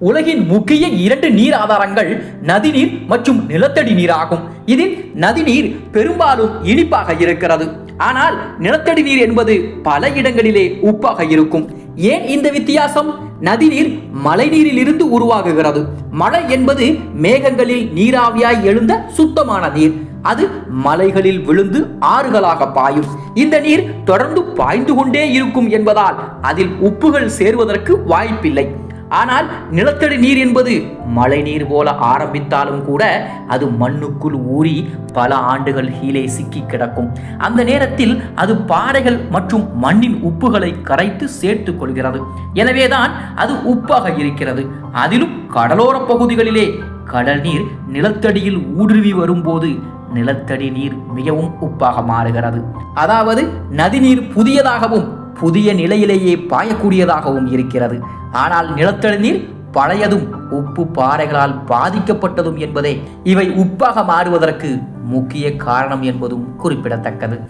உலகின் முக்கிய இரண்டு நீர் ஆதாரங்கள் நதிநீர் மற்றும் நிலத்தடி நீர் ஆகும் இதில் நதிநீர் பெரும்பாலும் இனிப்பாக இருக்கிறது. ஆனால் நிலத்தடி நீர் என்பது பல இடங்களிலே உப்பாக இருக்கும். ஏன் இந்த வித்தியாசம்? நதிநீர் மழைநீரிலிருந்து உருவாகுகிறது. மழை என்பது மேகங்களில் நீராவியாய் எழுந்த சுத்தமான நீர். அது மலைகளில் விழுந்து ஆறுகளாக பாயும். இந்த நீர் தொடர்ந்து பாய்ந்து கொண்டே இருக்கும் என்பதால் அதில் உப்புகள் சேர்வதற்கு வாய்ப்பில்லை. ஆனால் நிலத்தடி நீர் என்பது மழை நீர் போல ஆரம்பித்தாலும் கூட அது மண்ணுக்குள் ஊறி பல ஆண்டுகள் கீழே சிக்கி கிடக்கும். அந்த நேரத்தில் அது பாறைகள் மற்றும் மண்ணின் உப்புகளை கரைத்து சேர்த்துக் கொள்கிறது. எனவேதான் அது உப்பாக இருக்கிறது. அதிலும் கடலோர பகுதிகளிலே கடல் நீர் நிலத்தடியில் ஊடுருவி வரும்போது நிலத்தடி நீர் மிகவும் உப்பாக மாறுகிறது. அதாவது நதிநீர் புதியதாகவும் புதிய நிலையிலேயே பாயக்கூடியதாகவும் இருக்கிறது. ஆனால் நிலத்தடி நீர் பழையதும் உப்பு பாறைகளால் பாதிக்கப்பட்டதும் என்பதே இவை உப்பாக மாறுவதற்கு முக்கிய காரணம் என்பதும் குறிப்பிடத்தக்கது.